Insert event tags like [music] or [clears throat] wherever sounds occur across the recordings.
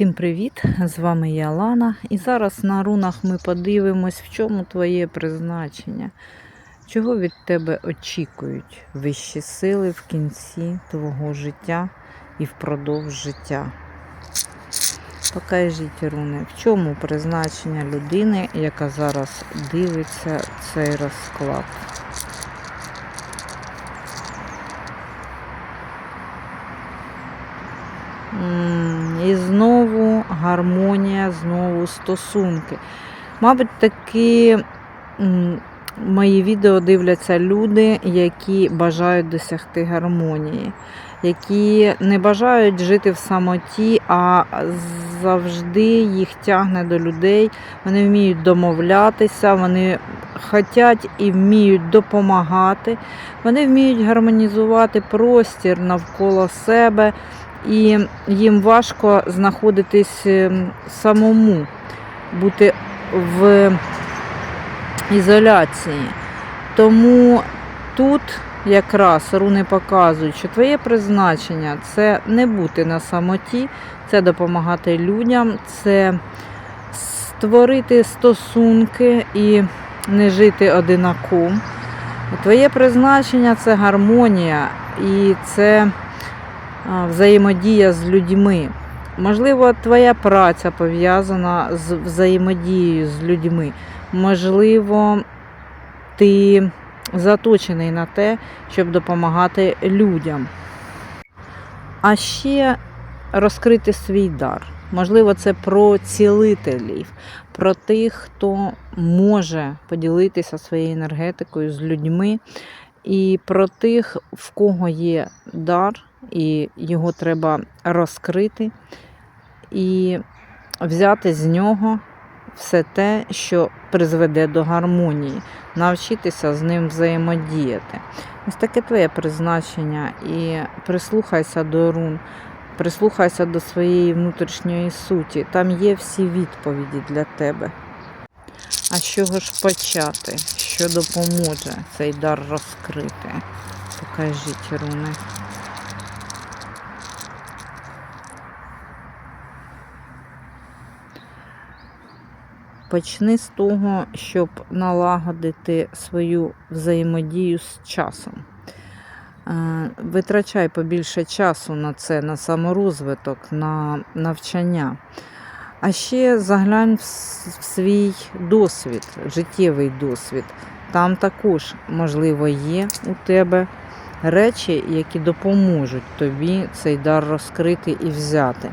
Всім привіт! З вами я Лана. І зараз на рунах ми подивимось, в чому твоє призначення, чого від тебе очікують вищі сили в кінці твого життя і впродовж життя. Покажіть руни, в чому призначення людини, яка зараз дивиться цей розклад. М, гармонія, знову стосунки. Мабуть, такі мої відео дивляться люди, які бажають досягти гармонії, які не бажають жити в самоті, а завжди їх тягне до людей. Вони вміють домовлятися, вони хочуть і вміють допомагати, вони вміють гармонізувати простір навколо себе і їм важко знаходитись ем, самому, бути в ізоляції. Тому тут якраз руни показують, що твоє призначення це не бути на самоті, це допомагати людям, це створити стосунки і не жити одинаком. Твоє призначення це гармонія і це взаємодія з людьми. Можливо, твоя праця пов'язана з взаємодією з людьми. Можливо, ти заточений на те, щоб допомагати людям. А ще розкрити свій дар. Можливо, це про цілителів, про тих, хто може поділитися своєю енергетикою з людьми, і про тих, в кого є дар, і його треба розкрити, і взяти з нього все те, що призведе до гармонії, навчитися з ним взаємодіяти. Ось таке твоє призначення. І прислухайся до рун, прислухайся до своєї внутрішньої суті. Там є всі відповіді для тебе. А з чого ж почати? Що допоможе цей дар розкрити? Покажіть руни. Почни з того, щоб налагодити свою взаємодію з часом. Е, Витрачай побільше часу на це, на саморозвиток, на навчання. А ще заглянь в свій досвід, життєвий досвід. Там також, можливо, є у тебе речі, які допоможуть тобі цей дар розкрити і взяти.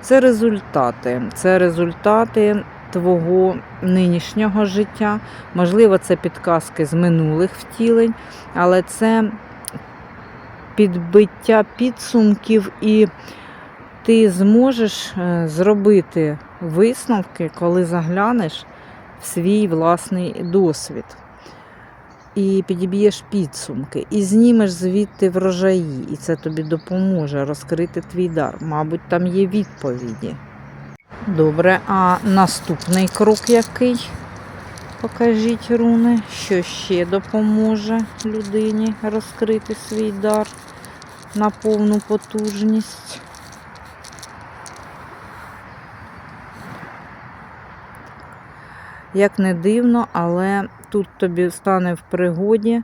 Це результати. Це результати твого нинішнього життя. Можливо, це підказки з минулих втілень, але це підбиття підсумків, і ти зможеш е, зробити висновки, коли заглянеш в свій власний досвід. І підіб'єш підсумки, і знімеш звідти врожаї, і це тобі допоможе розкрити твій дар. Мабуть, там є відповіді. Добре, а наступний крок який? Покажіть руни, що ще допоможе людині розкрити свій дар на повну потужність. Як не дивно, але тут тобі стане в пригоді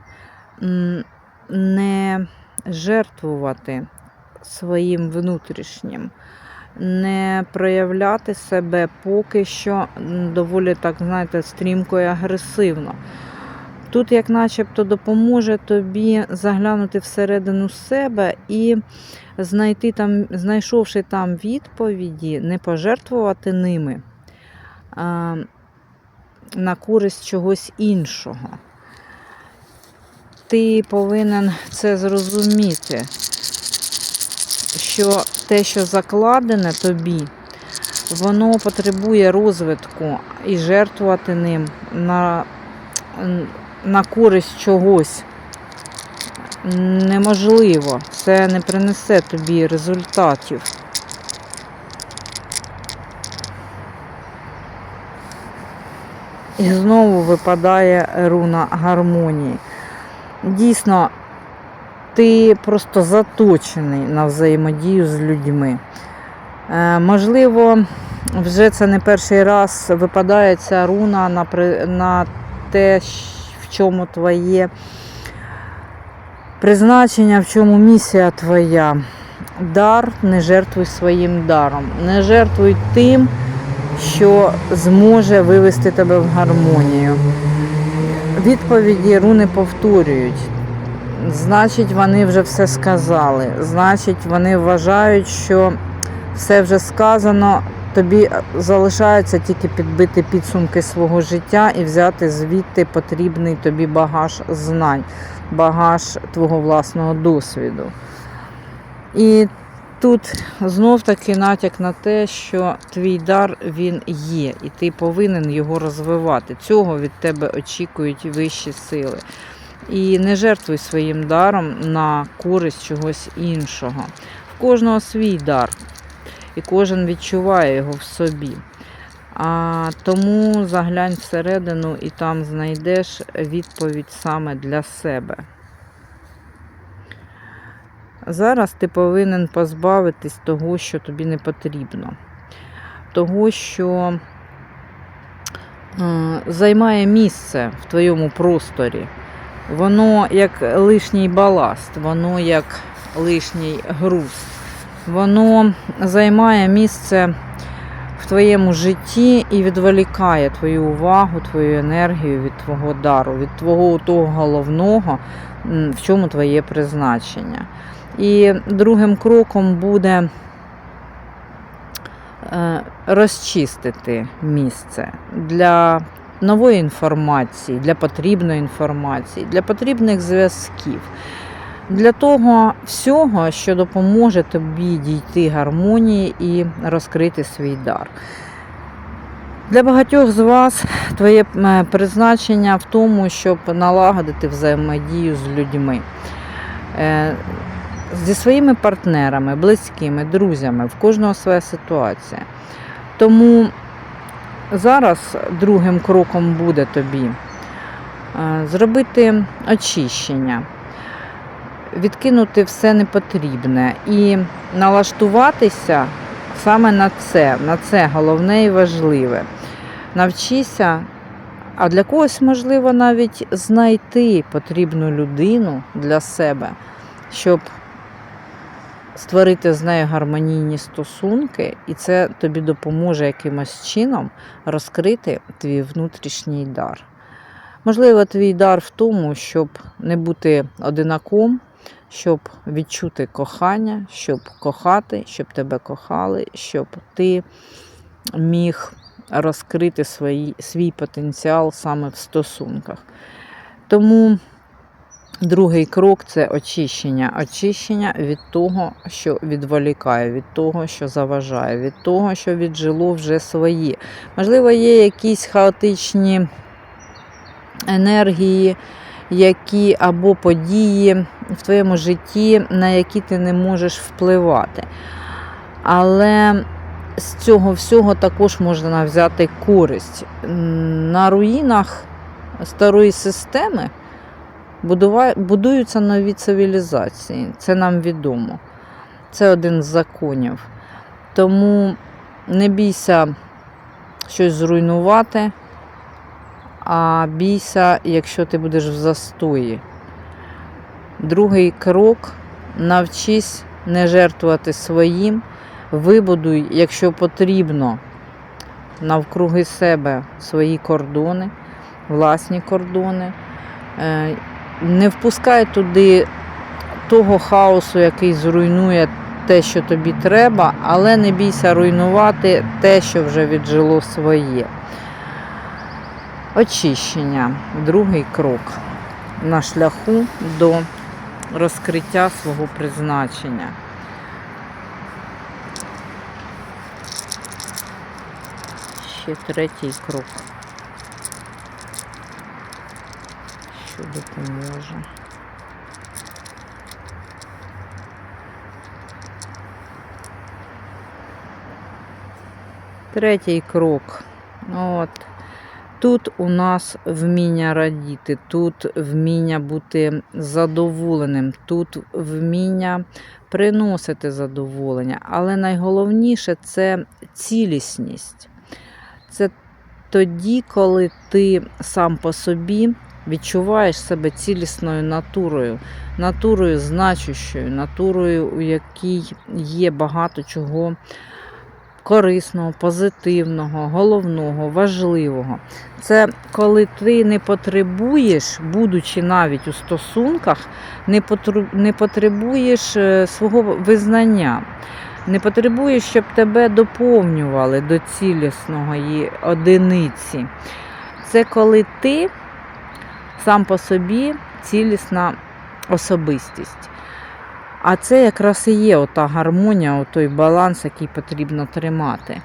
не жертвувати своїм внутрішнім, не проявляти себе поки що доволі так, знаєте, стрімко і агресивно. Тут, як начебто, допоможе тобі заглянути всередину себе і знайти там, знайшовши там відповіді, не пожертвувати ними а, на користь чогось іншого. Ти повинен це зрозуміти, що те, що закладене тобі, воно потребує розвитку і жертвувати ним на, на користь чогось неможливо. Це не принесе тобі результатів. І знову випадає руна гармонії. Дійсно, ти просто заточений на взаємодію з людьми. Е, Можливо, вже це не перший раз випадає ця руна на, на те, в чому твоє призначення, в чому місія твоя. Дар, не жертвуй своїм даром. Не жертвуй тим, що зможе вивести тебе в гармонію. Відповіді руни повторюють. Значить, вони вже все сказали. Значить, вони вважають, що все вже сказано. Тобі залишається тільки підбити підсумки свого життя і взяти звідти потрібний тобі багаж знань, багаж твого власного досвіду. І тут знов таки натяк на те, що твій дар він є, і ти повинен його розвивати. Цього від тебе очікують вищі сили. І не жертвуй своїм даром на користь чогось іншого. В кожного свій дар, і кожен відчуває його в собі. А тому заглянь всередину і там знайдеш відповідь саме для себе. Зараз ти повинен позбавитись того, що тобі не потрібно. Того, що е, займає місце в твоєму просторі. Воно як лишній баласт, воно як лишній груз. Воно займає місце в твоєму житті і відволікає твою увагу, твою енергію від твого дару, від твого того головного, в чому твоє призначення. І другим кроком буде е, розчистити місце для нової інформації, для потрібної інформації, для потрібних зв'язків, для того всього, що допоможе тобі дійти гармонії і розкрити свій дар. Для багатьох з вас твоє е, призначення в тому, щоб налагодити взаємодію з людьми. Е, Зі своїми партнерами, близькими, друзями, в кожного своя ситуація. Тому зараз другим кроком буде тобі е, зробити очищення, відкинути все непотрібне і налаштуватися саме на це, на це головне і важливе. Навчися, а для когось можливо навіть знайти потрібну людину для себе, щоб створити з нею гармонійні стосунки, і це тобі допоможе якимось чином розкрити твій внутрішній дар. Можливо, твій дар в тому, щоб не бути одинаком, щоб відчути кохання, щоб кохати, щоб тебе кохали, щоб ти міг розкрити свої, свій потенціал саме в стосунках. Тому Другий крок це очищення. Очищення від того, що відволікає, від того, що заважає, від того, що віджило вже свої. Можливо, є якісь хаотичні енергії, які або події в твоєму житті, на які ти не можеш впливати. Але з цього всього також можна взяти користь. На руїнах старої системи будуються нові цивілізації. Це нам відомо. Це один з законів. Тому не бійся щось зруйнувати, а бійся, якщо ти будеш в застої. Другий крок навчись не жертвувати своїм, вибудуй, якщо потрібно, навкруги себе свої кордони, власні кордони. Не впускай туди того хаосу, який зруйнує те, що тобі треба, але не бійся руйнувати те, що вже віджило своє. Очищення другий крок на шляху до розкриття свого призначення. Ще третій крок. Що допоможе. Третій крок. От. Тут у нас вміння радіти, тут вміння бути задоволеним, тут вміння приносити задоволення. Але найголовніше це цілісність. Це тоді, коли ти сам по собі відчуваєш себе цілісною натурою, натурою значущою, натурою, у якій є багато чого корисного, позитивного, головного, важливого. Це коли ти не потребуєш, будучи навіть у стосунках, не потребуєш е, свого визнання. Не потребуєш, щоб тебе доповнювали до цілісної одиниці. Це коли ти сам по собі цілісна особистість. А це якраз і є ота гармонія, той баланс, який потрібно тримати.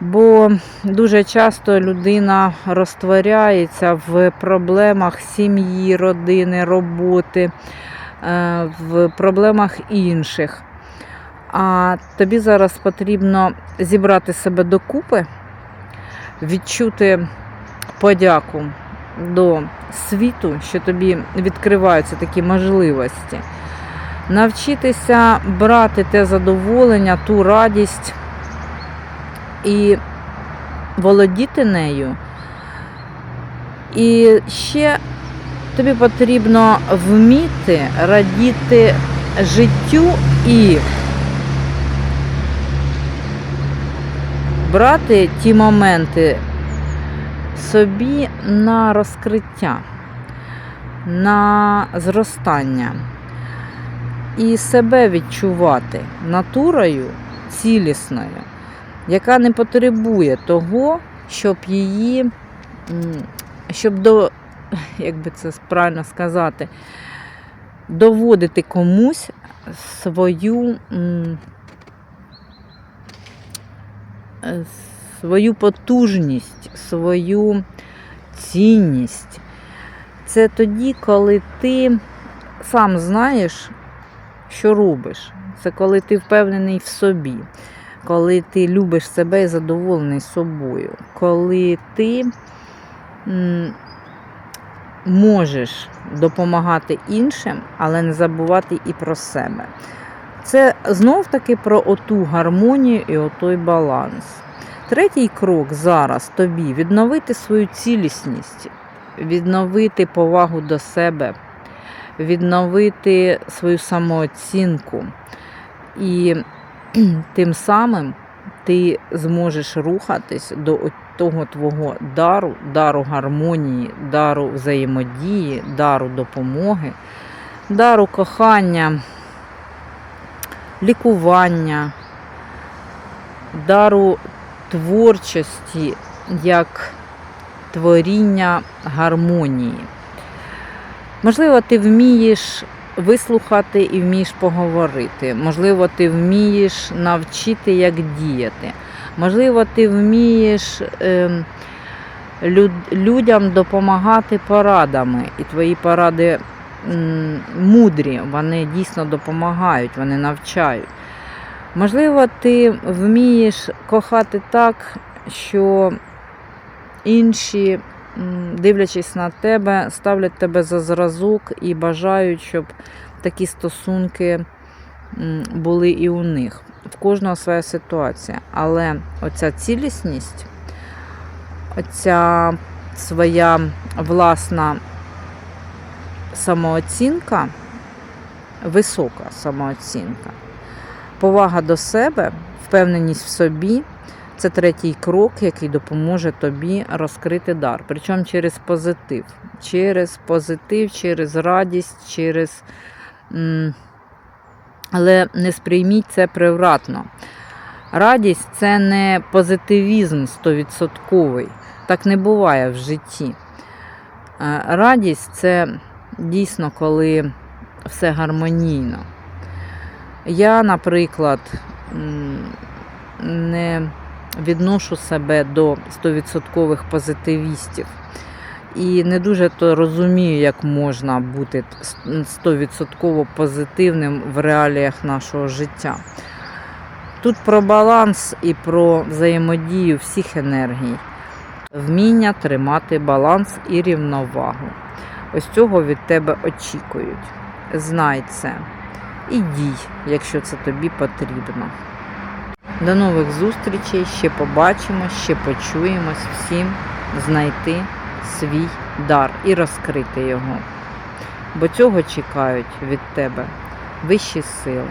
Бо дуже часто людина розтворяється в проблемах сім'ї, родини, роботи, е, в проблемах інших. А тобі зараз потрібно зібрати себе докупи, відчути подяку до світу, що тобі відкриваються такі можливості. Навчитися брати те задоволення, ту радість і володіти нею. І ще тобі потрібно вміти радіти життю і брати ті моменти собі на розкриття, на зростання і себе відчувати натурою цілісною, яка не потребує того, щоб її, щоб до, як би це правильно сказати, доводити комусь свою, е, свою потужність, свою цінність. Це тоді, коли ти сам знаєш, що робиш. Це коли ти впевнений в собі, коли ти любиш себе і задоволений собою, коли ти можеш допомагати іншим, але не забувати і про себе. Це знов таки про оту гармонію і отой баланс. Третій крок зараз тобі відновити свою цілісність, відновити повагу до себе, відновити свою самооцінку. І [clears throat] тим самим ти зможеш рухатись до того твого дару, дару гармонії, дару взаємодії, дару допомоги, дару кохання, лікування, дару творчості як творіння гармонії. Можливо, ти вмієш вислухати і вмієш поговорити. Можливо, ти вмієш навчити, як діяти. Можливо, ти вмієш е, люд, людям допомагати порадами, і твої поради мудрі, вони дійсно допомагають, вони навчають. Можливо, ти вмієш кохати так, що інші, дивлячись на тебе, ставлять тебе за зразок і бажають, щоб такі стосунки були і у них. В кожного своя ситуація. Але оця цілісність, оця своя власна самооцінка, висока самооцінка, повага до себе, впевненість в собі це третій крок, який допоможе тобі розкрити дар. Причому через позитив. Через позитив, через радість, через. Але не сприйміть це превратно. Радість це не позитивізм стовідсотковий. Так не буває в житті. Е, Радість це дійсно коли все гармонійно. Я, наприклад, не відношу себе до 100% позитивістів. І не дуже то розумію, як можна бути 100% позитивним в реаліях нашого життя. Тут про баланс і про взаємодію всіх енергій. вміння тримати баланс і рівновагу. Ось цього від тебе очікують. Знай це і дій, якщо це тобі потрібно. До нових зустрічей, ще побачимо, ще почуємось всім знайти свій дар і розкрити його. Бо цього чекають від тебе вищі сили.